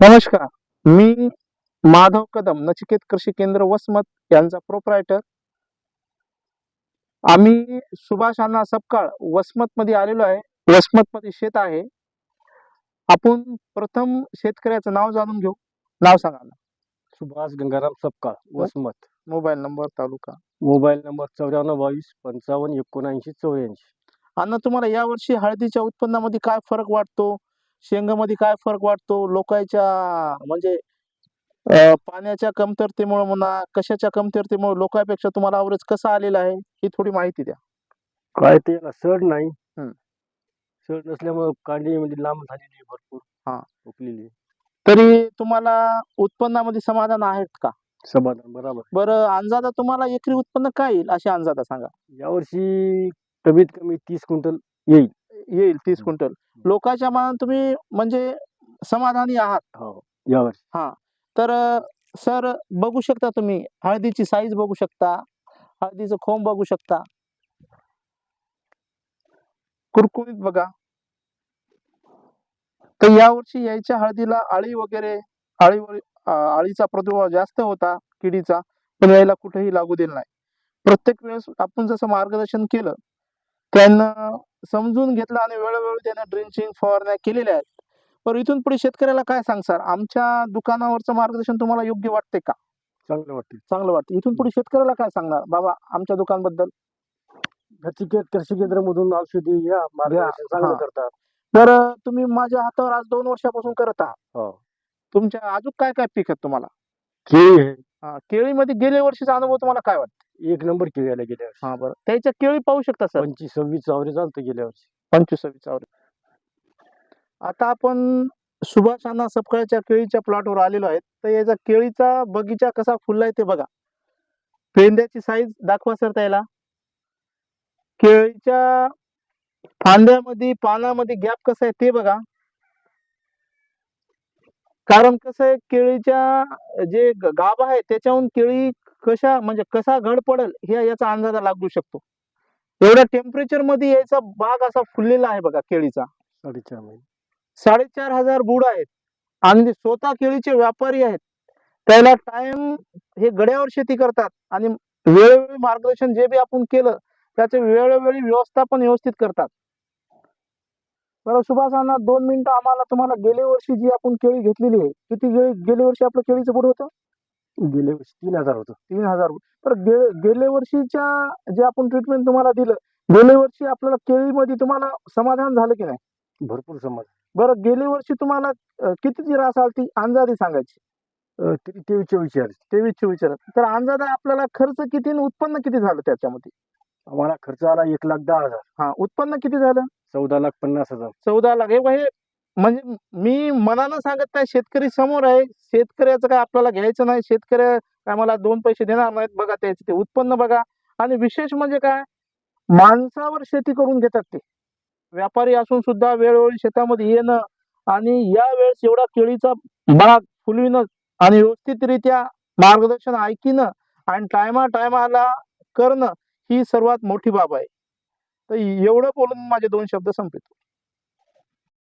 नमस्कार. मी माधव कदम नचिकेत कृषी केंद्र वसमत यांचा प्रोप्रायटर आम्ही सुभाष अण्णा सपकाळ वसमत मध्ये आलेलो आहे. वसमत मध्ये शेत आहे. आपण प्रथम शेतकऱ्याचं नाव जाणून घेऊ. नाव सांगा ना. सुभाष गंगाराम सपकाळ वसमत. मोबाईल नंबर तालुका. मोबाईल नंबर चौऱ्याण्णव बावीस पंचावन्न एकोणऐंशी चौऱ्याऐंशी. अण्णा तुम्हाला यावर्षी हळदीच्या उत्पन्नामध्ये काय फरक वाटतो? शेंगामध्ये काय फरक वाटतो? लोकांच्या म्हणजे पाण्याच्या कमतरतेमुळे म्हणा कशाच्या कमतरतेमुळे लोकांपेक्षा तुम्हाला अवरेज कसा आलेला आहे? ही थोडी माहिती द्या. काय ते सड नाही. सड नसल्यामुळे कांडी म्हणजे लांब झालेली भरपूर. हा. उकलेली. तरी तुम्हाला उत्पन्नामध्ये समाधान आहेत का? समाधान बरोबर. बरं अंदाजा तुम्हाला एकरी उत्पन्न काय येईल? अशी अंदाजा सांगा. यावर्षी कमीत कमी तीस क्विंटल येईल. येईल तीस क्विंटल. लोकांच्या मनात तुम्ही म्हणजे समाधानी आहात. हो यावर्षी. तर सर बघू शकता तुम्ही. हळदीची साईज बघू शकता. हळदीचं खोंब बघू शकता. कुरकुरीत बघा. तर यावर्षी यायच्या हळदीला आळी वगैरे आळीवर अं, आळीचा प्रादुर्भाव जास्त होता किडीचा. पण यायला कुठेही लागू दिला नाही. प्रत्येक वेळेस आपण जसं मार्गदर्शन केलं त्यांना समजून घेतलं आणि वेळोवेळी त्यांना ड्रिंचिंग फवारण्या केलेल्या आहेत. पण इथून पुढे शेतकऱ्याला काय सांगसाल? आमच्या दुकानावरचं मार्गदर्शन तुम्हाला योग्य वाटते का? चांगलं वाटते चांगलं वाटतं इथून पुढे शेतकऱ्याला काय सांगणार? बाबा आमच्या दुकानबद्दल. कृषी केंद्रामधून औषधी या मार्गदर्शन चांगलं. करतात. तर तुम्ही माझ्या हातावर आज दोन वर्षापासून करत आहात. हो. तुमच्या अजून काय काय पीक आहेत तुम्हाला? केळी आहे. हा, केळीमध्ये गेल्या वर्षीचा अनुभव तुम्हाला काय वाटतं? एक नंबर केळी आला गेल्या वर्षी. हा बरं. त्याच्या केळी पाहू शकता सर? पंचवीस सव्वीस चावरे चालतं गेल्या वर्षी. पंचवीस सव्वीस आता आपण सुभाष अण्णा सपकाळच्या केळीच्या प्लॉटवर आलेलो आहे. तर याचा केळीचा बगीचा कसा फुललाय ते बघा. पेंद्याची साईज दाखवा सर त्याला. केळीच्या फांद्यामध्ये पानामध्ये गॅप कसा आहे ते बघा. कारण कसं आहे केळीच्या जे गाभा आहे त्याच्याहून केळी कशा म्हणजे कसा घड पडेल हे याचा अंदाजा लागू शकतो. एवढ्या टेम्परेचरमध्ये याचा बाग असा फुललेला आहे बघा केळीचा. साडेचार साडेचार हजार बुड आहेत. आणि स्वतः केळीचे व्यापारी आहेत. त्याला टाइम हे गड्यावर शेती करतात आणि वेळोवेळी मार्गदर्शन जे बी आपण केलं त्याचे वेळोवेळी व्यवस्थापन व्यवस्थित करतात. बरं सुभाष अण्णा दोन मिनिटं आम्हाला तुम्हाला गेल्या वर्षी जी आपण केळी घेतलेली आहे किती गेली गेल्या वर्षी आपलं केळीचं बुड होतं? गेल्या वर्षी तीन हजार होतं. तीन हजार तर गेल्या वर्षीच्या जे आपण ट्रीटमेंट तुम्हाला दिलं गेल्या वर्षी आपल्याला केळीमध्ये तुम्हाला समाधान झालं की नाही? भरपूर समाज बरं गेल्या वर्षी तुम्हाला कितीची रास आली ती अंदाजे सांगायची. अं, तरी तेवीस चोवीस आहे तेवीस चोवीस तर अंदाजे आपल्याला खर्च किती आणि उत्पन्न किती झालं त्याच्यामध्ये? आम्हाला खर्च आला एक लाख दहा हजार. हा उत्पन्न किती झालं? चौदा लाख पन्नास हजार. चौदा लाख. हे भाई हे म्हणजे मी मनानं सांगत नाही शेतकरी समोर आहे. शेतकऱ्याचं काय आपल्याला घ्यायचं नाही. शेतकऱ्या काय मला दोन पैसे देणार नाहीत. बघा त्याचे ते उत्पन्न बघा. आणि विशेष म्हणजे काय? माणसावर शेती करून घेतात ते. व्यापारी असून सुद्धा वेळोवेळी शेतामध्ये येणं आणि या वेळेस एवढा केळीचा बाग फुलविणं आणि व्यवस्थितरित्या मार्गदर्शन ऐकिनं आणि टायमा टायमाला करणं ही सर्वात मोठी बाब आहे. तर एवढं बोलून माझे दोन शब्द संपले